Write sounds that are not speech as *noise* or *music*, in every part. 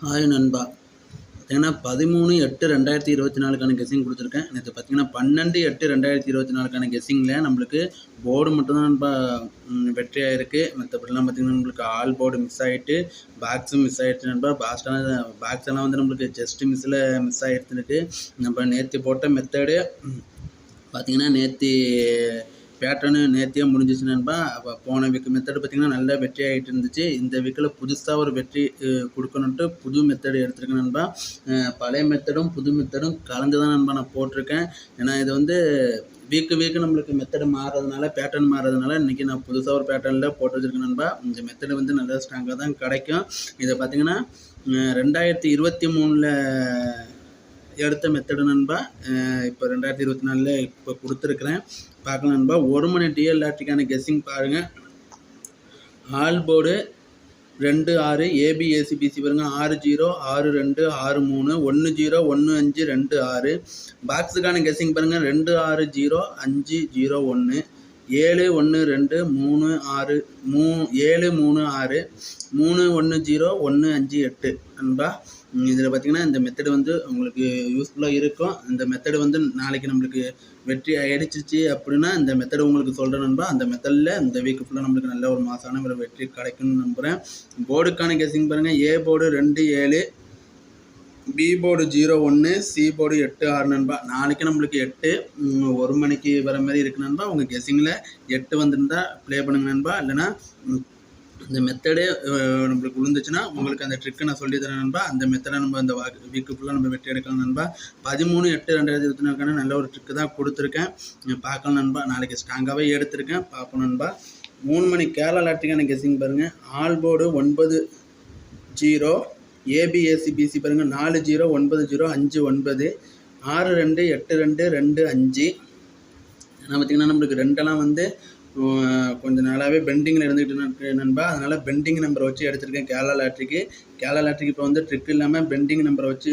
Hi நண்பா. பார்த்தீங்கன்னா பதிமூணு எட்டு ரெண்டாயிரத்தி இருபத்தி நாலுக்கான கெஸ்ஸிங் கொடுத்துருக்கேன். நேற்று பார்த்தீங்கன்னா பன்னெண்டு எட்டு ரெண்டாயிரத்தி இருபத்தி நாலுக்கான கெஸ்ஸிங்கில் நம்மளுக்கு போர்டு மட்டும்தான் நண்பா ம், வெற்றியாக இருக்குது மற்றபடிலாம் பார்த்தீங்கன்னா நம்மளுக்கு ஆல் போர்டு மிஸ் ஆகிட்டு பாக்ஸும் மிஸ் ஆகிடுச்சு நண்பா. பாஸ்டான பாக்ஸ் எல்லாம் வந்து நம்மளுக்கு ஜஸ்ட் மிஸ்ஸில் மிஸ் ஆகிடுச்சுருக்கு நம்ம நேற்று போட்ட மெத்தடு பார்த்தீங்கன்னா நேற்று பேட்டர்னு நேத்தியே முடிஞ்சிச்சு நண்பா அப்போ போன வீக் மெத்தடு பார்த்தீங்கன்னா நல்லா வெற்றி ஆகிட்டு இருந்துச்சு. இந்த வீக்கில் புதுசாக ஒரு வெற்றி கொடுக்கணுன்ட்டு புது மெத்தடு எடுத்திருக்கேன் நண்பா. பழைய மெத்தடும் புது மெத்தடும் கலந்து தான் நண்பா நான் போட்டிருக்கேன். ஏன்னா இது வந்து வீக்கு வீக்கு நம்மளுக்கு மெத்தடு மாறுறதுனால பேட்டர்ன் மாறுறதுனால இன்றைக்கி நான் புதுசாக ஒரு பேட்டர்னில் போட்டு வச்சுருக்கேன் நண்பா. இந்த மெத்தடு வந்து நல்லா ஸ்ட்ராங்காக தான் கிடைக்கும். இதை பார்த்தீங்கன்னா ரெண்டாயிரத்தி இருபத்தி மூணில் எடுத்த மெத்தடு நண்பா இப்போ ரெண்டாயிரத்தி இருபத்தி நாலில் இப்போ கொடுத்துருக்குறேன். பார்க்கலாம் நண்பா ஒரு மணி டிஎல்ஆர்டிக்கான கெஸ்ஸிங் பாருங்கள் ஆல் போர்டு ரெண்டு ஆறு ஏபிஏசிபிசி பாருங்க. ஆறு ஜீரோ ஆறு ரெண்டு ஆறு மூணு ஒன்று ஜீரோ ஒன்று அஞ்சு ரெண்டு ஆறு. பாக்ஸுக்கான கெஸ்ஸிங் பாருங்கள் ரெண்டு ஆறு ஜீரோ அஞ்சு ஜீரோ ஒன்று ஏழு ஒன்று ரெண்டு மூணு ஆறு மூ ஏழு மூணு ஆறு. மூணு ஒன்று ஜீரோ ஒன்று அஞ்சு எட்டு. நண்பா இதில் பார்த்தீங்கன்னா இந்த மெத்தடு வந்து உங்களுக்கு யூஸ்ஃபுல்லாக இருக்கும். இந்த மெத்தடு வந்து நாளைக்கு நம்மளுக்கு வெற்றி அடிச்சிச்சு அப்படின்னா இந்த மெத்தடு உங்களுக்கு சொல்கிற நண்பா. அந்த மெத்தடில் இந்த வீக்கு ஃபுல்லாக நம்மளுக்கு நல்ல ஒரு மாதமான ஒரு வெற்றி கிடைக்கும்னு நம்புகிறேன் போர்டுக்கான கெஸிங் பாருங்கள் ஏ போர்டு ரெண்டு ஏழு பி போர்டு ஜீரோ ஒன்று சி போர்டு எட்டு ஆறு நண்பா. நாளைக்கு நம்மளுக்கு எட்டு ஒரு மணிக்கு வர மாதிரி இருக்கு நண்பா. உங்கள் கெஸிங்கில் எட்டு வந்திருந்தா ப்ளே பண்ணுங்க நண்பா. இல்லைன்னா இந்த மெத்தடே நம்மளுக்கு விழுந்துச்சுன்னா உங்களுக்கு அந்த ட்ரிக்கை நான் சொல்லி தரேன் நண்பா. அந்த மெத்தடை நம்ம அந்த வீக்கு ஃபுல்லாக நம்ம வெட்டி எடுக்கலாம் நண்பா. பதிமூணு எட்டு ரெண்டாயிரத்தி இருபத்தி நாலுக்கான நல்ல ஒரு ட்ரிக்கு தான் கொடுத்துருக்கேன். பார்க்கலாம் நண்பா. நாளைக்கு ஸ்ட்ராங்காகவே எடுத்திருக்கேன். பார்ப்போம் நண்பா. மூணு மணி கேரளா லாட்டிக்கான கெஸிங் பாருங்கள் ஆல் போர்டு ஒன்பது ஜீரோ ஏபிஎஸ்சி பிசி பாருங்கள் நாலு ஜீரோ ஒன்பது ஜீரோ அஞ்சு ஒன்பது. ஆறு ரெண்டு எட்டு ரெண்டு ரெண்டு அஞ்சு. ஏன்னா பார்த்தீங்கன்னா நம்மளுக்கு ரெண்டெல்லாம் வந்து கொஞ்ச நாளாகவே பெண்டிங்கில் இருந்துக்கிட்டு நண்பா. அதனால் பெண்டிங் நம்பரை வச்சு எடுத்திருக்கேன் கேரளா லாட்ரிக்கு கேரளா லாட்ரிக்கு இப்போ வந்து ட்ரிக் இல்லாமல் பெண்டிங் நம்பரை வச்சு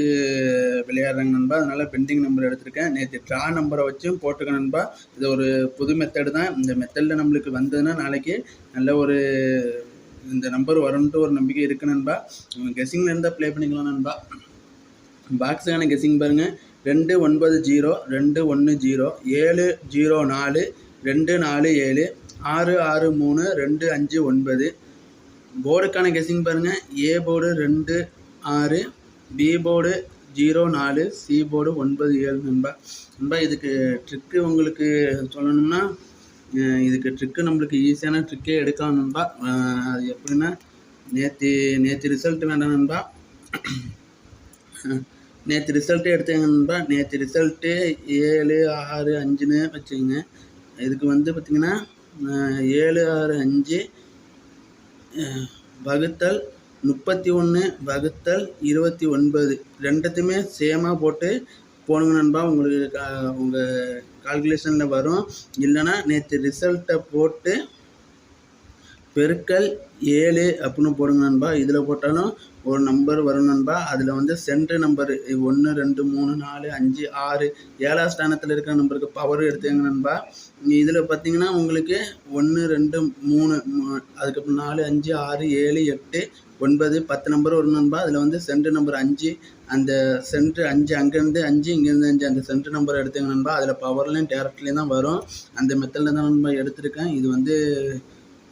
விளையாடுறாங்க நண்பா. அதனால் பெண்டிங் நம்பர் எடுத்திருக்கேன். நேற்று ட்ரா நம்பரை வச்சும் போட்டிருக்கேன் நண்பா. இது ஒரு புது மெத்தடு தான். இந்த மெத்தடில் நம்மளுக்கு வந்ததுன்னா நாளைக்கு நல்ல ஒரு இந்த நம்பர் வரும்ன்ட்டு ஒரு நம்பிக்கை இருக்கு நண்பா. கெஸிங்கில் இருந்தால் ப்ளே பண்ணிக்கலாம் நண்பா. பாக்ஸுக்கான கெஸிங் பாருங்கள் ரெண்டு ஒன்பது ஜீரோ ரெண்டு ஒன்று ஜீரோ ஏழு ஜீரோ நாலு ரெண்டு நாலு ஏழு ஆறு ஆறு மூணு ரெண்டு அஞ்சு ஒன்பது. போர்டுக்கான கெஸ்ஸிங் பாருங்கள் ஏ போர்டு ரெண்டு ஆறு பி போர்டு ஜீரோ நாலு சி போர்டு ஒன்பது ஏழு. நண்பா நண்பா இதுக்கு ட்ரிக்கு உங்களுக்கு சொல்லணும்னா இதுக்கு ட்ரிக்கு நம்மளுக்கு ஈஸியான ட்ரிக்கே எடுக்கலாம் நண்பா. அது எப்படின்னா நேற்று நேற்று ரிசல்ட் வேண்டாம் நண்பா. நேற்று ரிசல்ட்டே எடுத்தேங்க நண்பா. நேற்று ரிசல்ட்டு ஏழு ஆறு அஞ்சுன்னு வச்சுக்கோங்க. இதுக்கு வந்து பார்த்திங்கன்னா ஏழு ஆறு அஞ்சு வகுத்தல் முப்பத்தி ஒன்று வகுத்தல் இருபத்தி ஒன்பது. ரெண்டுத்தையுமே சேமாக போட்டு போனுங்க நண்பா உங்களுக்கு கா உங்கள் கால்குலேஷனில் வரும். இல்லைன்னா நேற்று ரிசல்ட்டை போட்டு பெருக்கல் ஏழு அப்படின்னு போடுங்க நண்பா. இதில் போட்டாலும் ஒரு நம்பர் வரும் நண்பா. அதில் வந்து சென்ட்ரு நம்பர் ஒன்று ரெண்டு மூணு நாலு அஞ்சு ஆறு ஏழாம் ஸ்தானத்தில் இருக்கிற நம்பருக்கு பவர் எடுத்துங்க நண்பா. இதில் பார்த்தீங்கன்னா உங்களுக்கு ஒன்று ரெண்டு மூணு அதுக்கப்புறம் நாலு அஞ்சு ஆறு ஏழு எட்டு ஒன்பது பத்து நம்பர் வரும் நண்பா. அதில் வந்து சென்ட்ரு நம்பர் அஞ்சு அந்த சென்ட்ரு அஞ்சு அங்கேருந்து அஞ்சு இங்கேருந்து அஞ்சு அந்த சென்ட்ரு நம்பர் எடுத்துங்க நண்பா. அதில் பவர்லேயும் டேரக்ட்லேயும் தான் வரும். அந்த மெத்தடில் தான் நண்பா எடுத்திருக்கேன். இது வந்து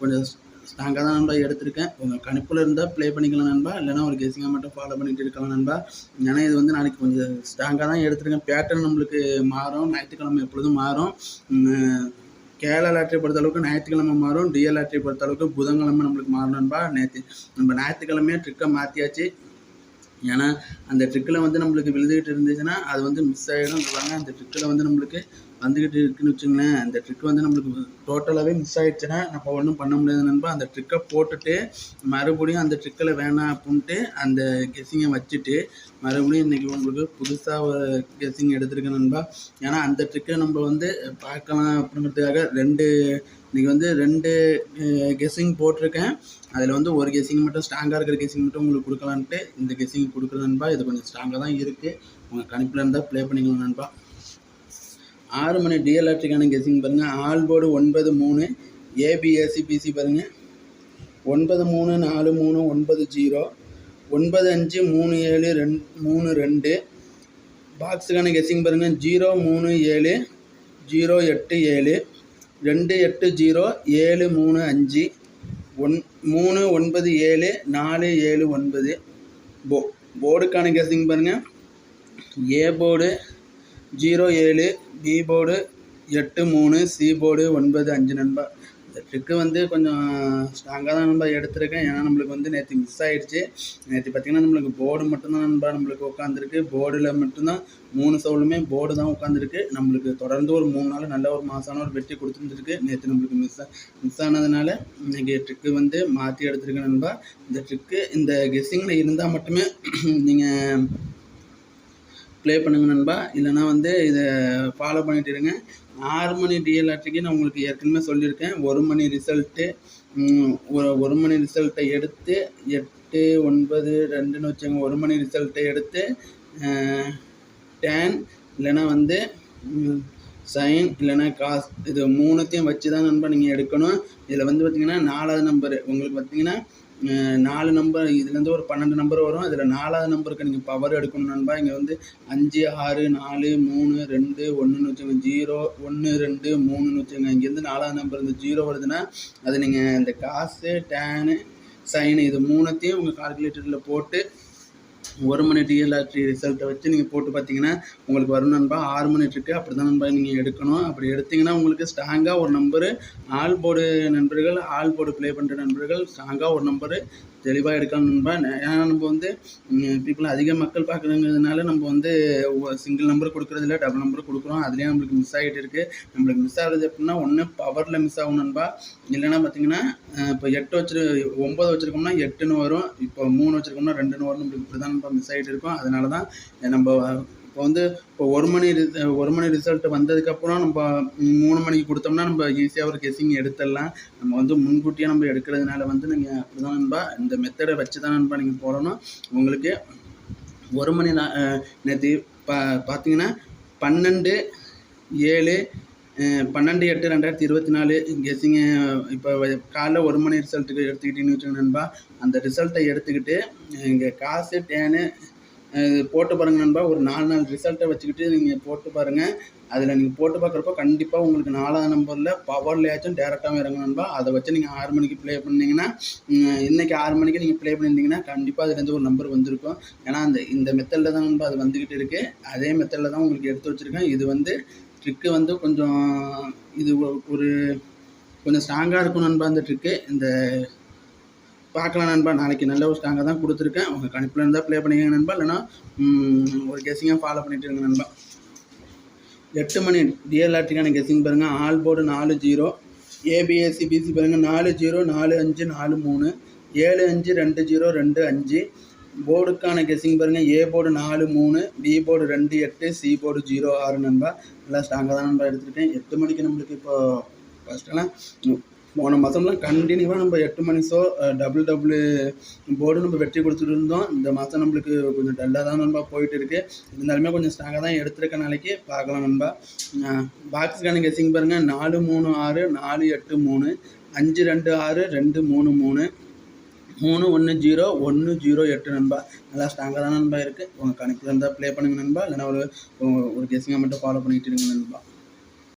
கொஞ்சம் ஸ்ட்ராங்காக தான் நண்பா எடுத்திருக்கேன். உங்கள் கணிப்பில் இருந்தால் ப்ளே பண்ணிக்கலாம் நண்பா. இல்லைனா ஒரு கெஸிங்காக மட்டும் ஃபாலோ பண்ணிட்டு இருக்கலாம் நண்பா. ஏன்னா இது வந்து நாளைக்கு கொஞ்சம் ஸ்ட்ராங்காக தான் எடுத்திருக்கேன். பேட்டர்ன் நம்மளுக்கு மாறும். ஞாயிற்றுக்கிழமை எப்பொழுதும் மாறும். கேரளா லாட்ரி பொறுத்த அளவுக்கு ஞாயிற்றுக்கிழமை மாறும். டிஎல் லாட்ரி பொறுத்த அளவுக்கு புதன்கிழமை நம்மளுக்கு மாறும் நண்பா. நேற்று நம்ம ஞாயிற்றுக்கிழமையே ட்ரிக்கை மாற்றியாச்சு ஏன்னா அந்த ட்ரிக்கில் வந்து நம்மளுக்கு விழுதுகிட்டு இருந்துச்சுன்னா அது வந்து மிஸ் ஆகிடும் சொல்லுவாங்க. அந்த ட்ரிக்கில் வந்து நம்மளுக்கு வந்துக்கிட்டு இருக்குன்னு வச்சுங்களேன் அந்த ட்ரிக் வந்து நம்மளுக்கு டோட்டலாகவே மிஸ் ஆயிடுச்சுன்னா நம்ம ஒன்றும் பண்ண முடியாது நண்பா. அந்த ட்ரிக்கை போட்டுட்டு மறுபடியும் அந்த ட்ரிக்கில் வேணாம் அப்படின்ட்டு அந்த கெஸ்ஸிங்கை வச்சுட்டு மறுபடியும் இன்றைக்கி உங்களுக்கு புதுசாக ஒரு கெஸ்ஸிங் எடுத்துருக்கேன் நண்பா. ஏன்னா அந்த ட்ரிக்கை நம்ம வந்து பார்க்கலாம் அப்படிங்கிறதுக்காக ரெண்டு இன்றைக்கி வந்து ரெண்டு கெஸ்ஸிங் போட்டிருக்கேன். அதில் வந்து ஒரு கெஸ்ஸிங் மட்டும் ஸ்ட்ராங்காக இருக்கிற கெஸ்ஸிங் மட்டும் உங்களுக்கு கொடுக்கலான்ட்டு இந்த கெஸ்ஸிங் கொடுக்குறேன் நண்பா. இது கொஞ்சம் ஸ்ட்ராங்காக தான் இருக்குது உங்கள் கணிப்பில் இருந்தால் ப்ளே பண்ணிக்கலாம் நண்பா. ஆறு மணி டிஎல்ஆர்டிக்கான கெஸிங் பாருங்கள் ஆல் போர்டு ஒன்பது மூணு ஏபிஎஸ்சிபிசி பாருங்கள் ஒன்பது மூணு நாலு மூணு ஒன்பது ஜீரோ. ஒன்பது அஞ்சு மூணு ஏழு ரெண் மூணு ரெண்டு. பாக்ஸுக்கான கெஸிங் பாருங்கள் ஜீரோ மூணு ஏழு. ஜீரோ எட்டு ஏழு. ரெண்டு எட்டு ஜீரோ. ஏழு மூணு அஞ்சு. ஒன் மூணு ஒன்பது ஏழு. நாலு ஏழு ஒன்பது. போ போர்டுக்கான கெஸிங் பாருங்கள் ஏ போர்டு ஜீரோ ஏழு பி போர்டு எட்டு மூணு சி போர்டு ஒன்பது அஞ்சு நண்பா. இந்த ட்ரிக்கு வந்து கொஞ்சம் ஸ்ட்ராங்காக தான் நண்பா எடுத்திருக்கேன். ஏன்னா நம்மளுக்கு வந்து நேற்று மிஸ் ஆகிடுச்சு நேற்று பார்த்தீங்கன்னா நம்மளுக்கு போர்டு மட்டும்தான் நண்பா நம்மளுக்கு உட்காந்துருக்கு போர்டில் மட்டும்தான் மூணு சவுலுமே போர்டு தான் உட்காந்துருக்கு நம்மளுக்கு தொடர்ந்து ஒரு மூணு நாள் நல்ல ஒரு மாதமான ஒரு வெற்றி கொடுத்துருந்துருக்கு. நேற்று நம்மளுக்கு மிஸ் மிஸ் ஆனதுனால இன்றைக்கி ட்ரிக்கு வந்து மாற்றி எடுத்திருக்கேன் நண்பா. இந்த ட்ரிக்கு இந்த கெஸ்ஸிங்கில் இருந்தால் மட்டுமே *clears throat* நீங்கள் ப்ளே பண்ணுங்கள் நண்பா. இல்லைனா வந்து இதை ஃபாலோ பண்ணிட்டு இருங்க. ஆறு மணி டிஎல்ஆர்டிக்கு நான் உங்களுக்கு ஏற்கனவே சொல்லியிருக்கேன். ஒரு மணி ரிசல்ட்டு ஒரு ஒரு மணி ரிசல்ட்டை எடுத்து எட்டு ஒன்பது ரெண்டுன்னு வச்சுங்க ஒரு மணி ரிசல்ட்டை எடுத்து டேன் இல்லைனா வந்து சைன் இல்லைனா காஸ் இது மூணுத்தையும் வச்சு தான் நண்பா நீங்கள் எடுக்கணும். இதில் வந்து பார்த்தீங்கன்னா நாலாவது நம்பரு உங்களுக்கு பார்த்தீங்கன்னா நாலு நம்பர் இதுலேருந்து ஒரு பன்னெண்டு நம்பர் வரும். அதில் நாலாவது நம்பருக்கு நீங்கள் பவர் எடுக்கணும் நண்பா. இங்கே வந்து அஞ்சு ஆறு நாலு மூணு ரெண்டு ஒன்றுன்னு வச்சுங்க ஜீரோ ஒன்று ரெண்டு மூணுன்னு வச்சுங்க இங்கேருந்து நாலாவது நம்பர் இந்த ஜீரோ வருதுன்னா அது நீங்கள் இந்த காசு டேனு சைனு இது மூணுத்தையும் உங்கள் கால்குலேட்டரில் போட்டு ஒரு மணி டிஎல்ஆர்டி ரிசல்ட்டை வச்சு நீங்கள் போட்டு பார்த்தீங்கன்னா உங்களுக்கு வரும் நண்பா. ஆறு மணி இருக்கு. அப்படி தான் நண்பா நீங்கள் எடுக்கணும். அப்படி எடுத்தீங்கன்னா உங்களுக்கு ஸ்ட்ராங்காக ஒரு நம்பரு ஆல் போர்டு நண்பர்கள் ஆல் போர்டு ப்ளே பண்ணுற நண்பர்கள் ஸ்ட்ராங்காக ஒரு நம்பரு தெளிவாக எடுக்கணும் நண்பா. ஏன்னா நம்ம வந்து பீப்புள் அதிக மக்கள் பார்க்குறதுனால நம்ம வந்து சிங்கிள் நம்பர் கொடுக்குறதில்ல டபுள் நம்பர் கொடுக்குறோம். அதுலேயே நம்மளுக்கு மிஸ் ஆகிட்டு இருக்குது நம்மளுக்கு மிஸ் ஆகுறது எப்படின்னா ஒன்று பவரில் மிஸ் ஆகும் நண்பா. இல்லைன்னா பார்த்தீங்கன்னா இப்போ எட்டு வச்சிரு ஒம்பது வச்சுருக்கோம்னா எட்டுன்னு வரும். இப்போ மூணு வச்சுருக்கோம்னா ரெண்டுன்னு வரும். நம்மளுக்கு இப்படி தான் ரொம்ப மிஸ் ஆகிட்டு இருக்கும். அதனால தான் நம்ம இப்போ வந்து இப்போ ஒரு மணி ஒரு மணி ரிசல்ட் வந்ததுக்கப்புறம் நம்ம மூணு மணிக்கு கொடுத்தோம்னா நம்ம ஈஸியாக ஒரு கெஸ்ஸிங் எடுத்துடலாம். நம்ம வந்து முன்கூட்டியே நம்ம எடுக்கிறதுனால வந்து நீங்கள் அப்படி தான் நண்பா இந்த மெத்தடை வச்சு தான் நண்பா நீங்கள் போடணும். உங்களுக்கு ஒரு மணி நேற்று பா பார்த்தீங்கன்னா பன்னெண்டு ஏழு பன்னெண்டு எட்டு ரெண்டாயிரத்தி இருபத்தி நாலு. கெஸிங்க இப்போ காலைல ஒரு மணி ரிசல்ட்டுக்கு எடுத்துக்கிட்டீங்கன்னு வச்சுக்கோங்க நண்பா. அந்த ரிசல்ட்டை எடுத்துக்கிட்டு இங்கே காசு டேனு போட்டு பாருங்க நண்பா. ஒரு நாலு நாலு ரிசல்ட்டை வச்சுக்கிட்டு நீங்கள் போட்டு பாருங்கள் அதில் நீங்கள் போட்டு பார்க்குறப்போ கண்டிப்பாக உங்களுக்கு நாலாவது நம்பரில் பவர்லையாச்சும் டேரெக்டாகவும் இறங்கும் நண்பா. அதை வச்சு நீங்கள் ஆறு மணிக்கு ப்ளே பண்ணீங்கன்னா இன்றைக்கி ஆறு மணிக்கு நீங்கள் ப்ளே பண்ணியிருந்தீங்கன்னா கண்டிப்பாக அதுலேருந்து ஒரு நம்பர் வந்திருக்கும். ஏன்னா அந்த இந்த மெத்தடில் தான் நண்பா அது வந்துக்கிட்டு இருக்குது அதே மெத்தடில் தான் உங்களுக்கு எடுத்து வச்சுருக்கேன். இது வந்து ட்ரிக்கு வந்து கொஞ்சம் இது ஒரு கொஞ்சம் ஸ்ட்ராங்காக இருக்கும் நண்பா இந்த ட்ரிக்கு. இந்த பார்க்கலாம் நண்பா. நாளைக்கு நல்ல ஒரு ஸ்ட்ராங்காக தான் கொடுத்துருக்கேன். உங்கள் கணிப்பில் இருந்தால் ப்ளே பண்ணிக்கங்க நண்பா. இல்லைன்னா ஒரு கெஸிங்காக ஃபாலோ பண்ணிட்டு இருங்க நண்பா. எட்டு மணி டிஎல்ஆர்டிக்கான கெஸிங் பாருங்கள் ஆல் போர்டு நாலு ஜீரோ. ஏபிஎஸ்சி பிசி பாருங்கள் நாலு ஜீரோ நாலு அஞ்சு நாலு மூணு. ஏழு அஞ்சு ரெண்டு ஜீரோ ரெண்டு அஞ்சு. போர்டுக்கான கெஸ்ஸிங் பாருங்கள் ஏ போர்டு நாலு மூணு பி போர்டு ரெண்டு எட்டு சி போர்டு ஜீரோ ஆறு நண்பா. நல்லா ஸ்ட்ராங்காக தான் நண்பா எடுத்துருக்கேன் எட்டு மணிக்கு நம்மளுக்கு இப்போ ஃபஸ்ட்டெல்லாம் போன மாதம்லாம் கண்டினியூவாக நம்ம எட்டு மணிஸோ டபுள் டபுள் போர்டு நம்ம வெற்றி கொடுத்துட்டு இருந்தோம். இந்த மாதம் நம்மளுக்கு கொஞ்சம் டல்லாக தான் நண்பா போயிட்டு இருக்கு. இருந்தாலுமே கொஞ்சம் ஸ்ட்ராங்காக தான் எடுத்துருக்க நாளைக்கு. பார்க்கலாம் நண்பா. பாக்ஸுக்கான கெஸ்ஸிங் பாருங்கள் நாலு மூணு ஆறு நாலு எட்டு மூணு அஞ்சு ரெண்டு ஆறு ரெண்டு மூணு மூணு. மூணு ஒன்று ஜீரோ ஒன்று ஜீரோ எட்டு நண்பா. நல்லா ஸ்ட்ராங்காக தான் நண்பா இருக்குது உங்கள் கணக்கில் இருந்தால் ப்ளே பண்ணுங்கள் நண்பா. இல்லைன்னா ஒரு ஒரு கெஸ்ஸிங்காக மட்டும் ஃபாலோ பண்ணிகிட்டு இருங்க நண்பா.